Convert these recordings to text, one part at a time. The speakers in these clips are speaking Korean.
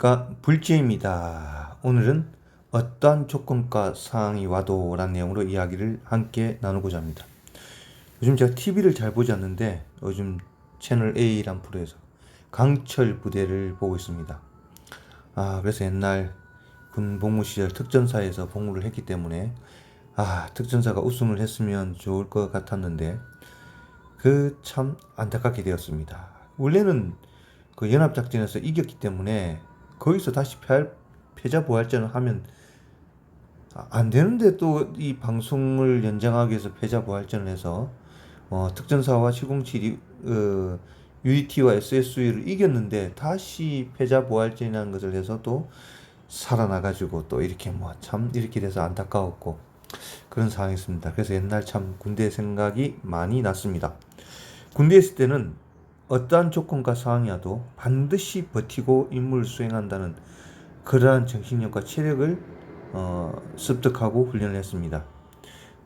안녕하십니까 불지입니다. 오늘은 어떠한 조건과 상황이 와도 라는 내용으로 이야기를 함께 나누고자 합니다. 요즘 제가 TV를 잘 보지 않는데 요즘 채널 A란 프로에서 강철 부대를 보고 있습니다. 아 그래서 옛날 군 복무 시절 특전사에서 복무를 했기 때문에 아 특전사가 우승을 했으면 좋을 것 같았는데 그 참 안타깝게 되었습니다. 원래는 그 연합작전에서 이겼기 때문에 거기서 다시 패자부활전을 하면 아, 안 되는데 또 이 방송을 연장하기 위해서 패자부활전을 해서 어, 특전사와 707이 어, UET와 SSU를 이겼는데 다시 패자부활전이라는 것을 해서 또 살아나가지고 또 이렇게 뭐 참 이렇게 돼서 안타까웠고 그런 상황이었습니다. 그래서 옛날 참 군대 생각이 많이 났습니다. 군대에 있을 때는 어떠한 조건과 상황이라도 반드시 버티고 임무를 수행한다는 그러한 정신력과 체력을 어, 습득하고 훈련을 했습니다.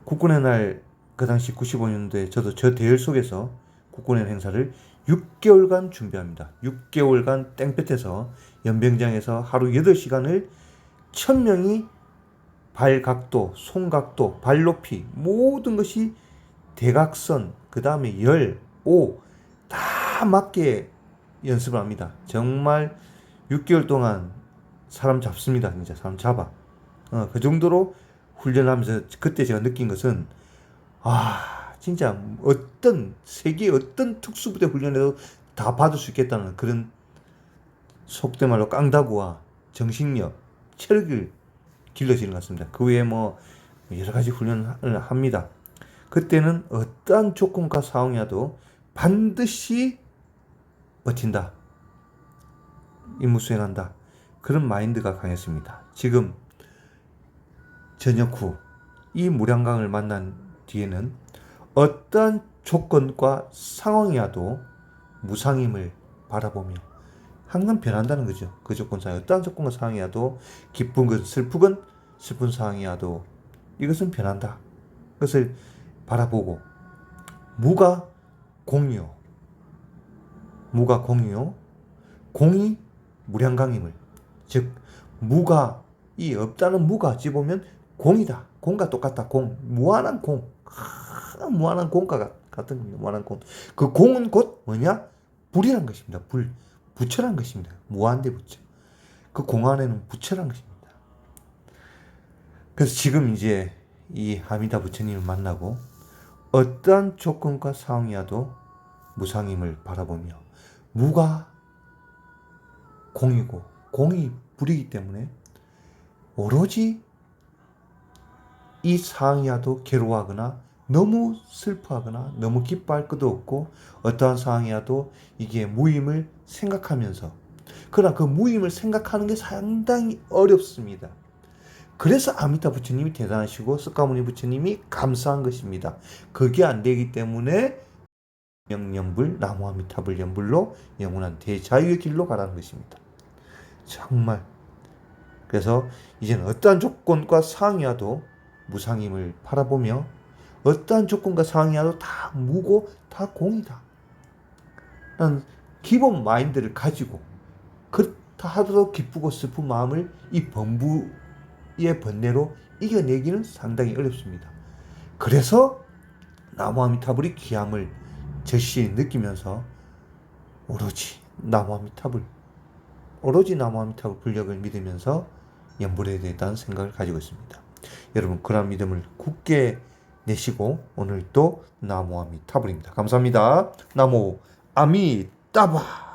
국군의 날 그 당시 95년도에 저도 저 대열 속에서 국군의 행사를 6개월간 준비합니다. 6개월간 땡볕에서 연병장에서 하루 8시간을 1000명이 발 각도, 손 각도, 발 높이 모든 것이 대각선, 그 다음에 열, 오, 다 맞게 연습을 합니다. 정말 6개월 동안 사람 잡습니다. 진짜 사람 잡아. 어, 그 정도로 훈련하면서 그때 제가 느낀 것은 아 진짜 어떤 세계 어떤 특수부대 훈련에도 다 받을 수 있겠다는 그런 속된 말로 깡다구와 정신력, 체력을 길러지는 것 같습니다. 그 외에 뭐 여러 가지 훈련을 합니다. 그때는 어떠한 조건과 상황이라도 반드시 버틴다. 임무 수행한다. 그런 마인드가 강했습니다. 지금 전역 후이 무량강을 만난 뒤에는 어떠한 조건과 상황이라도 무상임을 바라보며 항상 변한다는 거죠. 그 조건상 어떠한 조건과 상황이라도 기쁜 것, 슬프건 슬픈 상황이라도 이것은 변한다. 그것을 바라보고 무가 공이요. 무가 공이요. 공이 무량강임을 즉 무가 이 없다는 무가 집으면 공이다. 공과 똑같다. 공 무한한 공. 아, 무한한 공과 같- 같은 겁니다. 무한한 공. 그 공은 곧 뭐냐? 불이란 것입니다. 불. 부처란 것입니다. 무한대 부처. 그 공 안에는 부처란 것입니다. 그래서 지금 이제 이 하미다 부처님을 만나고 어떠한 조건과 상황이라도 무상임을 바라보며 무가 공이고 공이 불이기 때문에 오로지 이 상황이라도 괴로워하거나 너무 슬퍼하거나 너무 기뻐할 것도 없고 어떠한 상황이라도 이게 무임을 생각하면서 그러나 그 무임을 생각하는 게 상당히 어렵습니다. 그래서 아미타 부처님이 대단하시고 스카모니 부처님이 감사한 것입니다. 그게 안 되기 때문에 명연불 나무 아미타불 연불로 영원한 대자유의 길로 가라는 것입니다. 정말 그래서 이제는 어떠한 조건과 상황이라도 무상임을 바라보며 어떠한 조건과 상황이라도 다 무고 다 공이다. 라는 기본 마인드를 가지고 그렇다 하더라도 기쁘고 슬픈 마음을 이 범부의 번뇌로 이겨내기는 상당히 어렵습니다. 그래서 나무아미타불이 귀함을 절실히 느끼면서 오로지 나무아미타불 오로지 나무아미타불 불력을 믿으면서 연불해야 되겠다는 생각을 가지고 있습니다. 여러분 그런 믿음을 굳게 내시고 오늘도 나무 아미타불입니다. 감사합니다. 나무 아미따바